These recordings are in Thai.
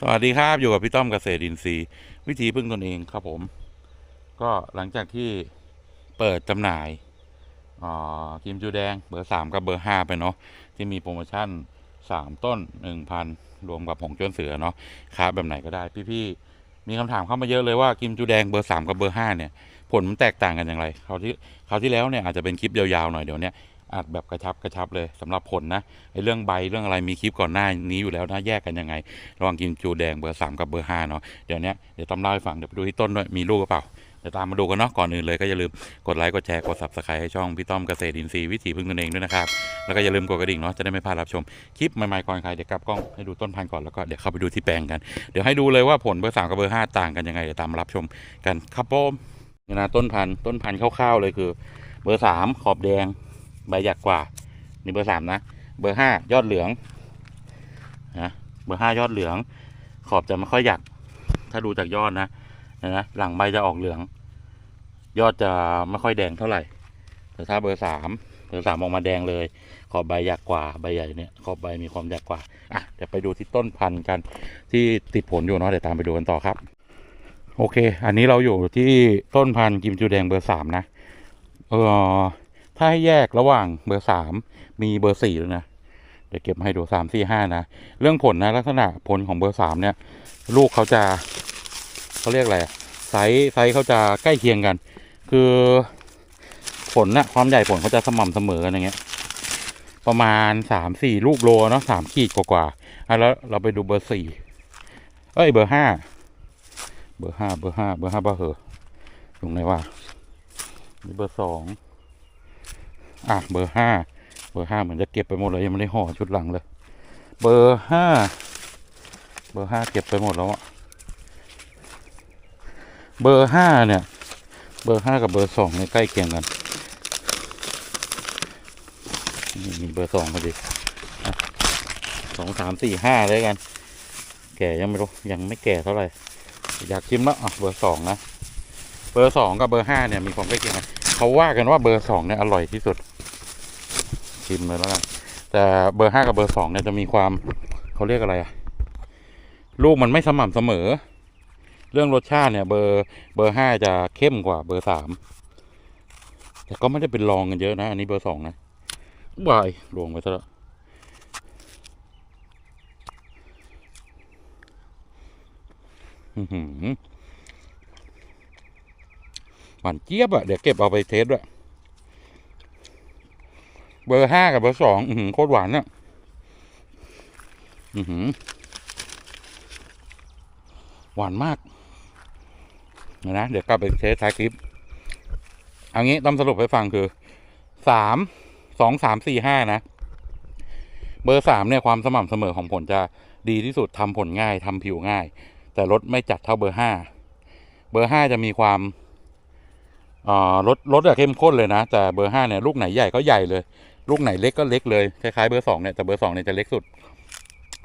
สวัสดีครับ อยู่กับพี่ต้อมเกษตรอินทรีย์ วิธีพึ่งตนเองครับผม ก็หลังจากที่เปิดจำหน่ายอ่าครีมจูแดงเบอร์สามกับเบอร์ห้าไปเนาะที่มีโปรโมชั่นสามต้นหนึ่งพันรวมกับผงจนเสือเนาะค้าแบบไหนก็ได้ พี่ๆมีคำถามเข้ามาเยอะเลยว่าครีมจูแดงเบอร์สามกับเบอร์ห้าเนี่ย ผลมันแตกต่างกันอย่างไรคราวที่คราวที่แล้วเนี่ยอาจจะเป็นคลิปยาวๆหน่อยเดี๋ยวเนี้ย อัดแบบกระชับกระชับเลยสำหรับผลนะไอ้เรื่องใบเรื่องอะไรมีคลิปก่อนหน้านี้อยู่แล้วนะแยกกันยังไงระหว่างกิมจูแดงเบอร์สามกับเบอร์ห้าเนาะเดี๋ยวนี้เดี๋ยวต้อมเล่าให้ฟังเดี๋ยวไปดูที่ต้นด้วยมีลูกหรือเปล่าเดี๋ยวตามมาดูกันเนาะก่อนอื่นเลยก็อย่าลืมกดไลค์กดแชร์กด subscribe ให้ช่องพี่ต้อมเกษตรอินทรีย์วิถีพึ่งตนเองด้วยนะครับแล้วก็อย่าลืมกดกระดิ่งเนาะจะได้ไม่พลาดรับชมคลิปใหม่ๆก่อนใครเดี๋ยวกลับกล้องให้ดูต้นพันธุ์ก่อนแล้วก็เดี๋ยวเข้าไปดูที่แปลงกันเดี๋ยวให้ดูเลยว่าผลเบอร์สามกับเบอร์ห้าต่างกันยังไงเดี๋ยวตามมารับชมกันครับผมนี่นะต้นพันธุ์ต้นพันธุ์คร่าวๆเลยคือ เบอร์สามขอบแดง ใบหยักกว่า นี่เบอร์สามนะ เบอร์ห้ายอดเหลืองนะเบอร์ห้ายอดเหลือง ขอบจะไม่ค่อยหยัก ถ้าดูจากยอดนะนะหลังใบจะออกเหลือง ยอดจะไม่ค่อยแดงเท่าไหร่ แต่ถ้าเบอร์สามเบอร์สามออกมาแดงเลย ขอบใบหยักกว่าใบใหญ่เนี่ยขอบใบมีความหยักกว่าอะเดี๋ยวไปดูที่ต้นพันธุ์กันที่ติดผลอยู่เนาะเดี๋ยวตามไปดูกันต่อครับโอเค อันนี้เราอยู่ที่ต้นพันธุ์กิมจูแดงเบอร์สามนะ เออ ถ้าให้แยกระหว่างเบอร์สามมีเบอร์สี่ด้วยนะ เดี๋ยวเก็บให้ดูสามสี่ห้านะ เรื่องผลนะลักษณะผลของเบอร์สามเนี่ย ลูกเขาจะเขาเรียกอะไรไซส์ไซส์เขาจะใกล้เคียงกัน คือผลนะความใหญ่ผลเขาจะสม่ำเสมอกันอย่างเงี้ย ประมาณสามสี่ลูกโลเนาะสามขีดกว่าๆอะแล้วเราไปดูเบอร์สี่เอ้ยเบอร์ห้าเบอร์ห้าเบอร์ห้าเบอร์ห้าเบอร์เหอะตรงไหนวะนี่เบอร์สอง อะเบอร์ห้าเบอร์ห้าเหมือนจะเก็บไปหมดเลยยังไม่ได้ห่อชุดหลังเลย เบอร์ห้าเบอร์ห้าเก็บไปหมดแล้วอะเบอร์ห้าเนี่ย เบอร์ห้ากับเบอร์สองเนี่ยใกล้เคียงกันนี่มีเบอร์สองพอดีสองสามสี่ห้าเลยกัน แก่ยังไม่รู้ยังไม่แก่เท่าไหร่อยากชิมแล้วอะเบอร์สองนะ เบอร์สองกับเบอร์ห้าเนี่ยมีความใกล้เคียงกันเขาว่ากันว่าเบอร์สองเนี่ยอร่อยที่สุด ชิมเลยแล้วกันแต่เบอร์ห้ากับเบอร์สองเนี่ยจะมีความเขาเรียกอะไรอะลูกมันไม่สม่ำเสมอ เรื่องรสชาติเนี่ยเบอร์เบอร์ห้าจะเข้มกว่าเบอร์สามแต่ก็ไม่ได้เป็นรองกันเยอะนะ อันนี้เบอร์สองนะบายลวงไปซะแล้วหวานเจี๊ยบอะเดี๋ยวเก็บเอาไปเทสด้วย เบอร์ห้ากับเบอร์สองโคตรหวานเนี่ยหวานมากนะเดี๋ยวกลับไปเทสท้ายคลิปเอางี้ต้องสรุปให้ฟังคือสามสองสามสี่ห้านะ เบอร์สามเนี่ยความสม่ำเสมอของผลจะดีที่สุดทำผลง่ายทำผิวง่าย แต่รสไม่จัดเท่าเบอร์ห้าเบอร์ห้าจะมีความอ่ารสรสอะเข้มข้นเลยนะ แต่เบอร์ห้าเนี่ยลูกไหนใหญ่ก็ใหญ่เลย ลูกไหนเล็กก็เล็กเลยคล้ายๆเบอร์สองเนี่ยแต่เบอร์สองเนี่ยจะเล็กสุด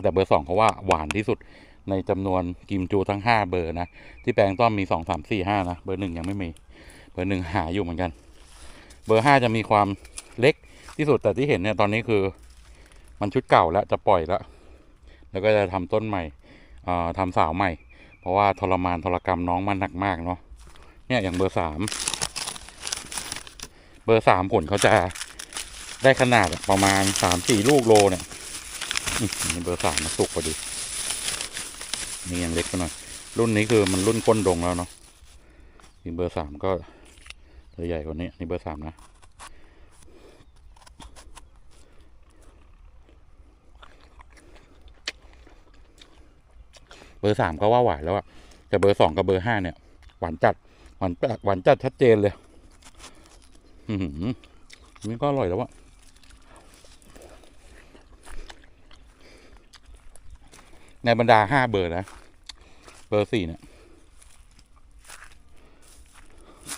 แต่เบอร์สองเขาว่าหวานที่สุดในจำนวนกิมจูทั้งห้าเบอร์นะที่แปลงต้อมมีสองสามสี่ห้านะเบอร์หนึ่งยังไม่มี เบอร์หนึ่งหาอยู่เหมือนกัน เบอร์ห้าจะมีความเล็กที่สุดแต่ที่เห็นเนี่ยตอนนี้คือ มันชุดเก่าแล้วจะปล่อยแล้วแล้วก็จะทำต้นใหม่อ่าทำสาวใหม่ เพราะว่าทรมานทรกรรมน้องมันหนักมากเนาะเนี่ยอย่างเบอร์สามเบอร์สามผลเขาจะ ได้ขนาดประมาณสามสี่ลูกโลเนี่ยนี่เบอร์สามนะสุกพอดีนี่ยังเล็กไปหน่อย รุ่นนี้คือมันรุ่นก้นดงแล้วเนาะนี่เบอร์สามก็จะใหญ่กว่านี้นี่เบอร์สามนะเบอร์สามก็ว่าหวานแล้วอะแต่เบอร์สองกับเบอร์ห้าเนี่ย หวานจัด หวานจัดหวานจัดชัดเจนเลย อือหือนี่ก็อร่อยแล้วอะ ในบรรดาห้าเบอร์นะ เบอร์สี่เนี่ย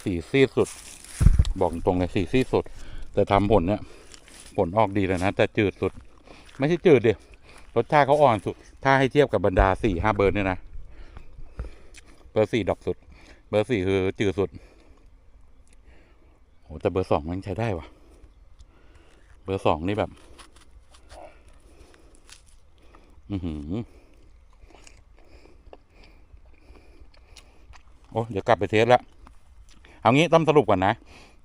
สี่ซีดสุด บอกตรงเลยสี่ซีดสุด แต่ทำผลเนี่ยผลออกดีเลยนะ แต่จืดสุด ไม่ใช่จืดเดียรสชาติเขาอ่อนสุด ถ้าให้เทียบกับบรรดาสี่ห้าเบอร์เนี่ยนะ เบอร์สี่ดอกสุด เบอร์สี่คือจืดสุดโหแต่เบอร์สองมันใช้ได้วะเบอร์สองนี่แบบ อือหือ โอ้เดี๋ยวกลับไปเทสละเอางี้ต้องสรุปก่อนนะ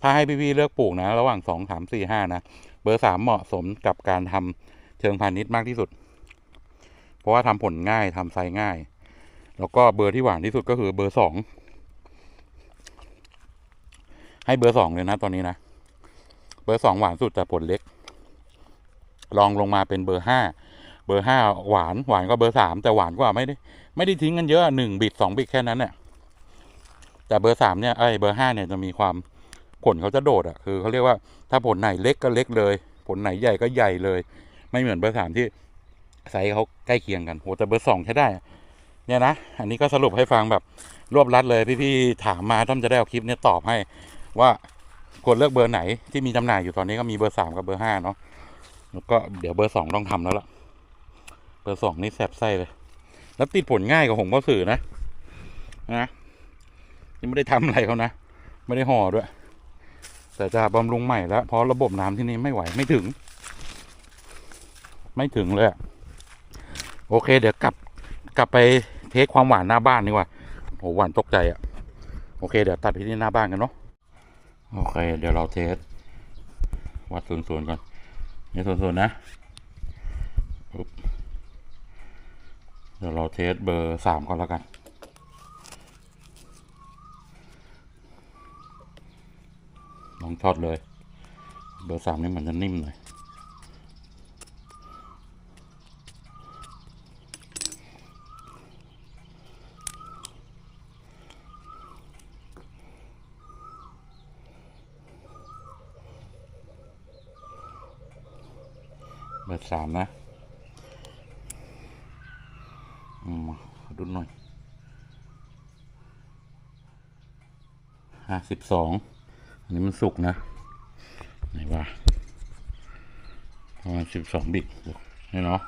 ถ้าให้พี่ๆเลือกปลูกนะ ระหว่างสองสามสี่ห้านะ เบอร์สามเหมาะสมกับการทำเชิงพาณิชย์มากที่สุด เพราะว่าทำผลง่ายทำไซง่าย แล้วก็เบอร์ที่หวานที่สุดก็คือเบอร์สองให้เบอร์สองเลยนะตอนนี้นะ เบอร์สองหวานสุดแต่ผลเล็ก ลองลงมาเป็นเบอร์ห้าเบอร์ห้าหวานหวานก็เบอร์สามแต่หวานกว่าไม่ได้ ไม่ได้ทิ้งกันเยอะหนึ่งบิดสองบิดแค่นั้นเนี่ย แต่เบอร์สามเนี่ยไอ้เบอร์ห้าเนี่ยจะมีความผลเขาจะโดดอะคือเขาเรียกว่าถ้าผลไหนเล็กก็เล็กเลย ผลไหนใหญ่ก็ใหญ่เลย ไม่เหมือนเบอร์สามที่ไซส์เขาใกล้เคียงกันโหแต่เบอร์สองใช้ได้ เนี่ยนะ อันนี้ก็สรุปให้ฟังแบบรวบรัดเลยพี่ๆถามมาต้อมจะได้เอาคลิปเนี้ตอบให้ว่าควรเลือกเบอร์ไหนที่มีจำหน่ายอยู่ตอนนี้ก็มีเบอร์สามกับเบอร์ห้าเนาะแล้วก็เดี๋ยวเบอร์สองต้องทำแล้วล่ะ เบอร์สองนี่แสบไส้เลย แล้วติดผลง่ายกว่าหงก็สื่อนะนะ ยังไม่ได้ทำอะไรเขานะ ไม่ได้ห่อด้วย แต่จะบำรุงใหม่แล้วเพราะระบบน้ำที่นี่ไม่ไหวไม่ถึง ไม่ถึงเลยโอเค เดี๋ยวกลับกลับไปเทสความหวานหน้าบ้านดีกว่าโหหวานตกใจอะโอเค เดี๋ยวตัดไปที่หน้าบ้านกันเนาะโอเค เดี๋ยวเราเทสวัดศูนย์ศูนก่อนนี่ศูนย์ศูนนะเดี๋ยวเราเทสเบอร์สามก่อนแล้วกัน ลองทอดเลย เบอร์สามนี่มันจะนิ่มหน่อยเบอร์สามนะอืมดูหน่อยห้าสิบสอง อันนี้มันสุกนะไหนว่าประมาณสิบสองบิกนี่เนาะ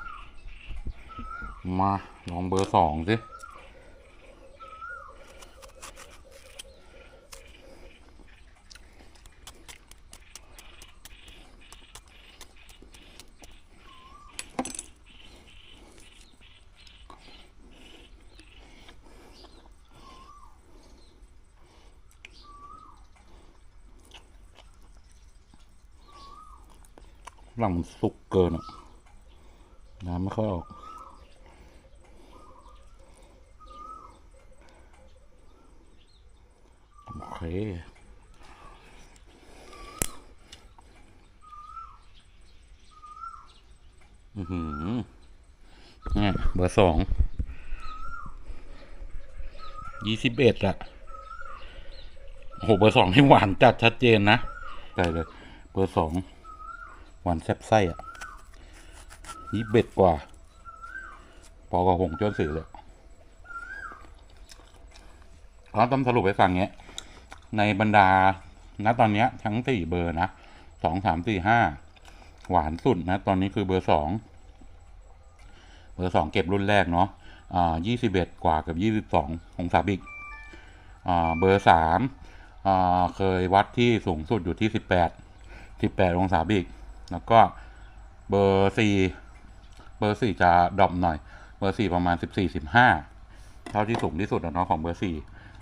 มาลองเบอร์สองสิ หลังมันสุกเกินอะน้ำไม่ค่อยออก โอเคอือหือเนี่ยเบอร์สอง ยี่สิบเอ็ดอะโอ้โห เบอร์สองนี่หวานจัดชัดเจนนะใช่เลย เบอร์สอง หวานแซ่บไส้อะยี่เบ็ดกว่าพอกับหงจนสื่อเลยเพราะต้องสรุปให้ฟังเงี้ย ในบรรดาณตอนเนี้ย ทั้งสี่เบอร์นะสองสามสี่ห้าหวานสุดนะ ตอนนี้คือเบอร์สองเบอร์สองเก็บรุ่นแรกเนาะอ่ายี่สิบเอ็ดกว่ากับยี่สิบสองของสาบิกอ่าเบอร์สามอ่าเคยวัดที่สูงสุดอยู่ที่สิบแปดสิบแปดองศาบิก แล้วก็เบอร์สี่เบอร์สี่จะดรอปหน่อย เบอร์สี่ประมาณสิบสี่สิบห้าเท่าที่สูงที่สุดอะเนาะของเบอร์สี่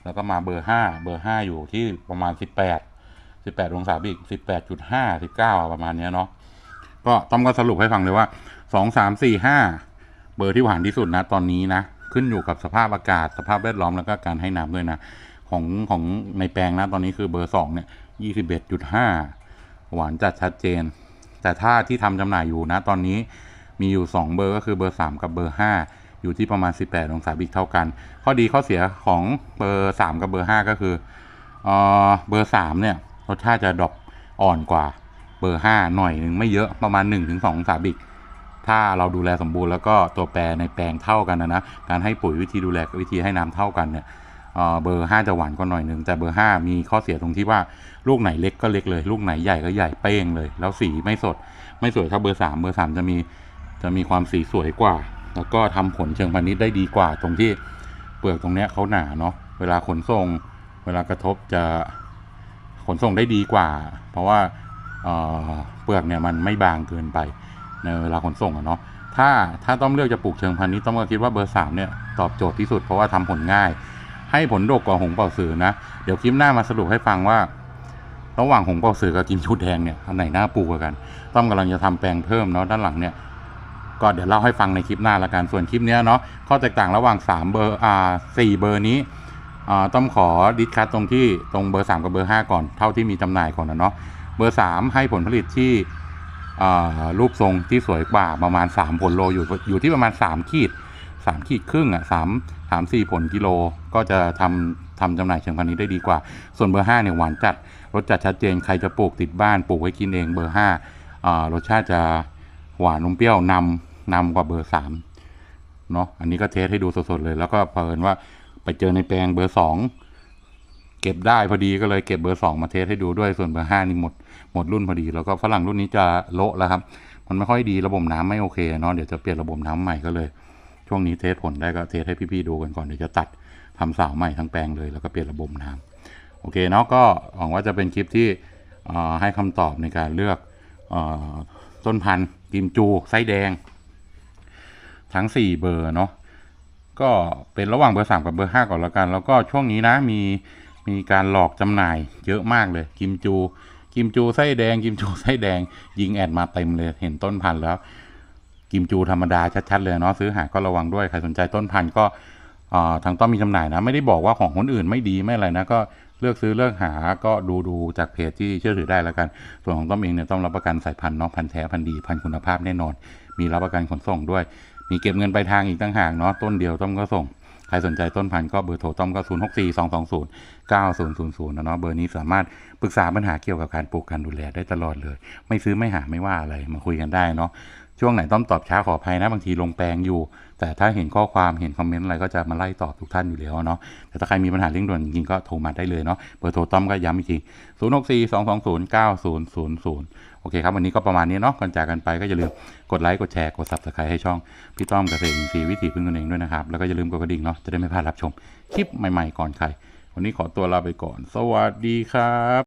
แล้วก็มาเบอร์ห้าเบอร์ห้าอยู่ที่ประมาณสิบแปดสิบแปดองศาบิกสิบแปดจุดห้าสิบเก้าประมาณเนี้ยเนาะก็ต้องก็สรุปให้ฟังเลยว่าสองสามสี่ห้าเบอร์ที่หวานที่สุดนะตอนนี้นะ ขึ้นอยู่กับสภาพอากาศสภาพแวดล้อมแล้วก็การให้น้ำด้วยนะ ของของในแปลงนะตอนนี้คือเบอร์สองเนี่ยยี่สิบเอ็ดจุดห้าหวานจัดชัดเจน แต่ถ้าที่ทำจำหน่ายอยู่นะตอนนี้มีอยู่ 2 เบอร์ก็คือเบอร์ 3 กับเบอร์ 5 อยู่ที่ประมาณ 18 องศาบิกเท่ากัน ข้อดีข้อเสียของเบอร์ 3 กับเบอร์ 5 ก็คือเออเบอร์ 3 เนี่ยรสชาติจะดรอปอ่อนกว่าเบอร์ 5 หน่อยหนึ่งไม่เยอะประมาณ 1-2องศาบิก ถ้าเราดูแลสมบูรณ์แล้วก็ตัวแปรในแปลงเท่ากันนะนะการให้ปุ๋ยวิธีดูแลวิธีให้น้ำเท่ากันเนี่ย เบอร์ 5 จะหวานกว่าหน่อยหนึ่งแต่เบอร์ 5 มีข้อเสียตรงที่ว่าลูกไหนเล็กก็เล็กเลย ลูกไหนใหญ่ก็ใหญ่เป้งเลย แล้วสีไม่สดไม่สวยเท่าเบอร์สามเบอร์สามจะมีจะมีความสีสวยกว่า แล้วก็ทำผลเชิงพาณิชย์ได้ดีกว่า ตรงที่เปลือกตรงเนี้ยเขาหนาเนาะเวลาขนส่ง เวลากระทบจะขนส่งได้ดีกว่า เพราะว่าเเปลือกเนี่ยมันไม่บางเกินไปในเวลาขนส่งอะเนาะถ้าถ้าต้องเลือกจะปลูกเชิงพาณิชย์ต้องก็คิดว่าเบอร์สามเนี่ยตอบโจทย์ที่สุดเพราะว่าทำผลง่าย ให้ผลดกกว่าหงเป่าสือนะ เดี๋ยวคลิปหน้ามาสรุปให้ฟังว่า ระหว่างหงเป่าสือกับกิมชูแดงเนี่ยอันไหนน่าปลูกกว่ากัน ต้อมกำลังจะทำแปลงเพิ่มเนาะด้านหลังเนี่ยก็เดี๋ยวเล่าให้ฟังในคลิปหน้าละกันส่วนคลิปเนี้ยเนาะข้อแตกต่างระหว่าง 3 เบอร์อ่า4เบอร์นี้อ่าต้องขอดิสคัตตรงที่ตรงเบอร์ 3 กับเบอร์ 5 ก่อนเท่าที่มีจำหน่ายก่อนนะเนาะเบอร์ 3 ให้ผลผลิตที่อ่ารูปทรงที่สวยกว่าประมาณ 3 ผลโลอยู่อยู่ที่ประมาณ 3 ขีด 3ขีดครึ่งอะ3 3 4ผลกิโลก็จะทำทำจำหน่ายเชิงพาณิชย์ได้ดีกว่า ส่วนเบอร์5เนี่ยหวานจัดรสจัดชัดเจนใครจะปลูกติดบ้านปลูกไว้กินเองเบอร์5อ่ารสชาติจะหวานนมเปรี้ยวนำนำกว่าเบอร์3เนาะอันนี้ก็เทสให้ดูสดๆเลย แล้วก็เผอิญว่าไปเจอในแปลงเบอร์สองเก็บได้พอดีก็เลยเก็บเบอร์สองมาเทสให้ดูด้วยส่วนเบอร์ห้านี่หมดหมดรุ่นพอดี แล้วก็ฝรั่งรุ่นนี้จะโละแล้วครับ มันไม่ค่อยดีระบบน้ำไม่โอเคเนาะเดี๋ยวจะเปลี่ยนระบบน้ำใหม่ก็เลย ช่วงนี้เทสผลได้ก็เทสให้พี่ๆดูกันก่อนเดี๋ยวจะตัดทำสาวใหม่ทั้งแปลงเลยแล้วก็เปลี่ยนระบบน้ำโอเคเนาะก็หวังว่าจะเป็นคลิปที่ให้คำตอบในการเลือกอต้นพันธุ์กิมจูไส้แดง ทั้ง 4 เบอร์เนาะก็เป็นระหว่างเบอร์ 3 กับเบอร์ 5 ก่อนแล้วกัน แล้วก็ช่วงนี้นะมีมีการหลอกจำหน่ายเยอะมากเลยกิมจูกิมจูไส้แดงกิมจูไส้แดงยิงแอดมาเต็มเลยเห็นต้นพันธุ์แล้ว กิมจูธรรมดาชัดๆเลยเนาะซื้อหาก็ระวังด้วยใครสนใจต้นพันธุ์ก็ทางต้อมมีจำหน่ายนะ ไม่ได้บอกว่าของคนอื่นไม่ดีไม่อะไรนะก็เลือกซื้อเลือกหาก็ดูดูจากเพจที่เชื่อถือได้แล้วกัน ส่วนของต้อมเองเนี่ยต้องรับประกันสายพันธุ์เนาะพันธุ์แท้พันธุ์ดีพันธุ์คุณภาพแน่นอน มีรับประกันขนส่งด้วย มีเก็บเงินปลายทางอีกตั้งหากเนาะต้นเดียวต้อมก็ส่งใครสนใจต้นพันธุ์ก็เบอร์โทรต้อมก็ 0 6 4 2 2 0 9 0 0 0นะเนาะเบอร์นี้สามารถปรึกษาปัญหาเกี่ยวกับการปลูกการดูแลได้ตลอดเลย ไม่ซื้อไม่หาไม่ว่าอะไรมาคุยกันได้เนาะ ช่วงไหนต้อมตอบช้าขออภัยนะบางทีลงแปลงอยู่ แต่ถ้าเห็นข้อความเห็นคอมเมนต์อะไรก็จะมาไล่ตอบทุกท่านอยู่แล้วเนาะแต่ถ้าใครมีปัญหาเร่งด่วนจริงๆก็โทรมาได้เลยเนาะเบอร์โทรต้อมก็ย้ำอีกที 0 6 4 2 2 0 9 0 0 0 โอเคครับ วันนี้ก็ประมาณนี้เนาะก่อนจากกันไปก็อย่าลืมกดไลค์กดแชร์กด subscribe ให้ช่องพี่ต้อมเกษตรอินทรีย์วิถีพึ่งตนเองด้วยนะครับแล้วก็อย่าลืมกดกระดิ่งเนาะจะได้ไม่พลาดรับชมคลิปใหม่ๆก่อนใครวันนี้ขอตัวลาไปก่อน สวัสดีครับ